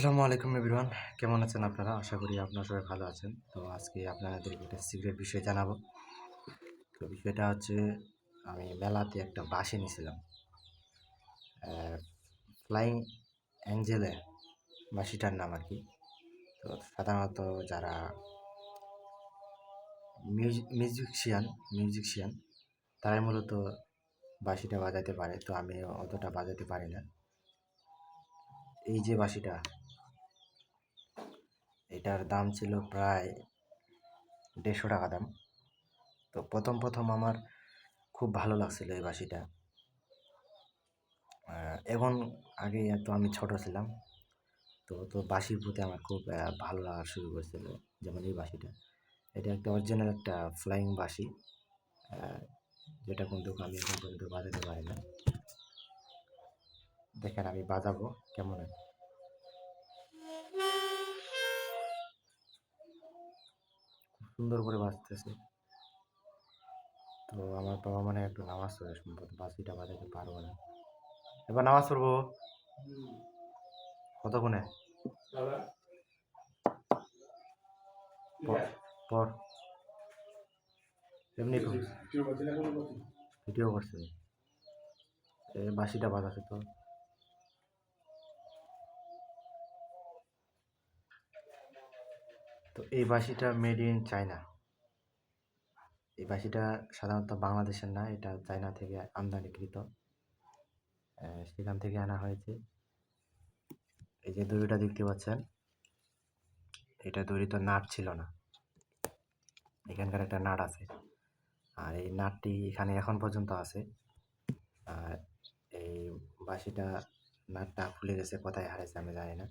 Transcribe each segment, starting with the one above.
আসসালামু আলাইকুম এভরিওয়ান। কেমন আছেন আপনারা? আশা করি আপনারা সবাই ভালো আছেন। তো আজকে আপনাদের একটা সিক্রেট বিষয় জানাব। তো বিষয়টা হচ্ছে, আমি মেলাতে একটা বাসে নিয়েছিলাম ফ্লাইং অ্যাঞ্জেলে বাসিটার নাম আর কি। তো সাধারণত যারা মিউজিকশিয়ান মিউজিকশিয়ান তারাই মূলত বাঁশিটা বাজাতে পারে। তো আমি অতটা বাজাতে পারি না। এই যে বাঁশিটা এটার দাম ছিল প্রায় দেড়শো টাকা দাম। তো প্রথম প্রথম আমার খুব ভালো লাগছিল এই আহ, এখন আগে তো আমি ছোট ছিলাম তো তো বাঁশির প্রতি আমার খুব ভালো লাগা শুরু করেছিল যেমন এই বাঁশিটা এটা একটা অরিজিনাল একটা ফ্লাইং আহ, যেটা কিন্তু আমি এখন পর্যন্ত বাজাতে পারি না। দেখেন আমি বাজাবো কেমন সুন্দর করে বাজতেছে। তো আমার বাবা মানে একটু নামাজ পড়ে সম্ভবত বাসিটা বাজাতে পারব না। এবার নামাজ পড়ব। কতক্ষণে? পর- পর। এমনি ভিডিও করছে এই বাসিটা বাজাছে তো। তো এই বাসিটা মেড ইন চায়না এই বাসিটা সাধারণত বাংলাদেশের না, এটা চায়না থেকে আমদানিকৃত। সেখান থেকে আনা হয়েছে। এই যে দড়িটা দেখতে পাচ্ছেন, এটা দড়ি তো নাট ছিল না। এখানকার একটা নাট আছে। আর এই নাটটি এখানে এখন পর্যন্ত আছে। আর এই বাঁশিটা নাটটা খুলে গেছে, কোথায় হারাইছে আমি জানি না।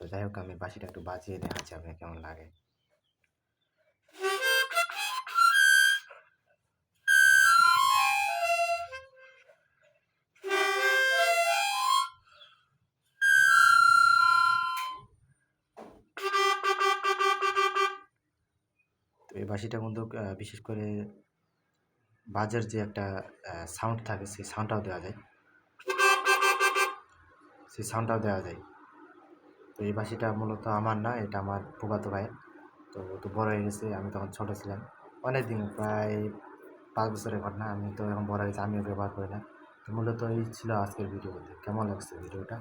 তো যাই হোক আমি বাঁশিটা একটু বাজিয়ে দেখাচ্ছি আপনার কেমন লাগে? তো এই বাঁশিটা আহ, বিশেষ করে বাজার যে একটা সাউন্ড থাকে সেই সাউন্ডটাও দেওয়া যায়। সেই সাউন্ডটাও দেওয়া যায়। তো এই বাসিটা মূলত আমার না, এটা আমার ফুফাতো ভাইয়ের। তো তো বড় হয়ে গেছে, আমি তখন ছোটো ছিলাম। অনেক দিন প্রায় পাঁচ বছরের ঘটনা আমি তো এখন বড় হয়ে গেছি, আমিও ব্যবহার করি না। তো মূলত এই ছিল আজকের ভিডিওতে কেমন লাগছে ভিডিওটা